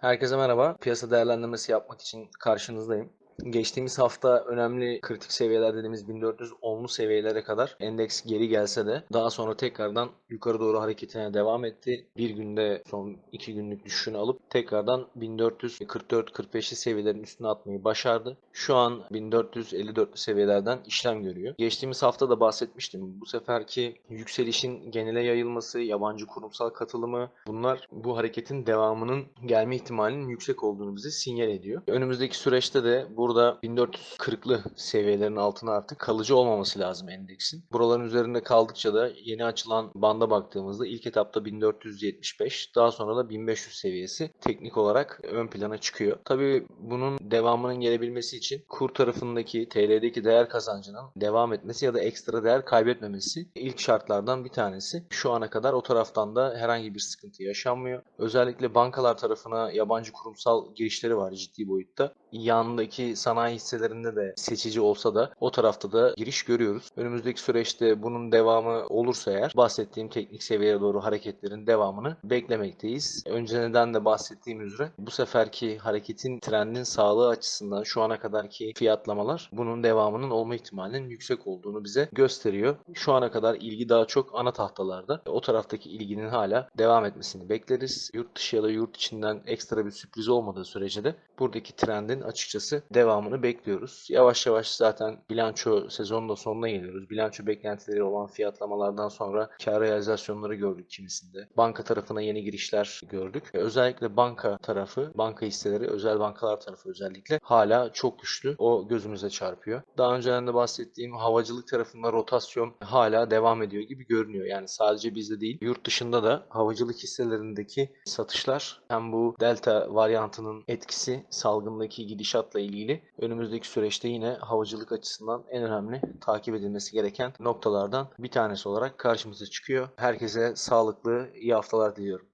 Herkese merhaba. Piyasa değerlendirmesi yapmak için karşınızdayım. Geçtiğimiz hafta önemli kritik seviyeler dediğimiz 1410'lu seviyelere kadar endeks geri gelse de daha sonra tekrardan yukarı doğru hareketine devam etti. Bir günde son iki günlük düşüşünü alıp tekrardan 1444-45'li seviyelerin üstüne atmayı başardı. Şu an 1454'lü seviyelerden işlem görüyor. Geçtiğimiz hafta da bahsetmiştim. Bu seferki yükselişin genele yayılması, yabancı kurumsal katılımı bunlar bu hareketin devamının gelme ihtimalinin yüksek olduğunu bize sinyal ediyor. Önümüzdeki süreçte de burada 1440'lı seviyelerin altına artık kalıcı olmaması lazım endeksin. Buraların üzerinde kaldıkça da yeni açılan banda baktığımızda ilk etapta 1475 daha sonra da 1500 seviyesi teknik olarak ön plana çıkıyor. Tabii bunun devamının gelebilmesi için kur tarafındaki TL'deki değer kazancının devam etmesi ya da ekstra değer kaybetmemesi ilk şartlardan bir tanesi. Şu ana kadar o taraftan da herhangi bir sıkıntı yaşanmıyor. Özellikle bankalar tarafına yabancı kurumsal girişleri var ciddi boyutta. Yanındaki sanayi hisselerinde de seçici olsa da o tarafta da giriş görüyoruz. Önümüzdeki süreçte bunun devamı olursa eğer bahsettiğim teknik seviyeye doğru hareketlerin devamını beklemekteyiz. Önceden de bahsettiğim üzere bu seferki hareketin trendin sağlığı açısından şu ana kadarki fiyatlamalar bunun devamının olma ihtimalinin yüksek olduğunu bize gösteriyor. Şu ana kadar ilgi daha çok ana tahtalarda. O taraftaki ilginin hala devam etmesini bekleriz. Yurt dışı ya da yurt içinden ekstra bir sürpriz olmadığı sürece de buradaki trendin açıkçası devamını bekliyoruz. Yavaş yavaş zaten bilanço sezonun da sonuna geliyoruz. Bilanço beklentileri olan fiyatlamalardan sonra kar realizasyonları gördük kimisinde. Banka tarafına yeni girişler gördük. Özellikle banka tarafı, banka hisseleri, özel bankalar tarafı özellikle hala çok güçlü. O gözümüze çarpıyor. Daha önceden de bahsettiğim havacılık tarafında rotasyon hala devam ediyor gibi görünüyor. Yani sadece bizde değil, yurt dışında da havacılık hisselerindeki satışlar hem bu delta varyantının etkisi salgındaki gidişatla ilgili önümüzdeki süreçte yine havacılık açısından en önemli takip edilmesi gereken noktalardan bir tanesi olarak karşımıza çıkıyor. Herkese sağlıklı, iyi haftalar diliyorum.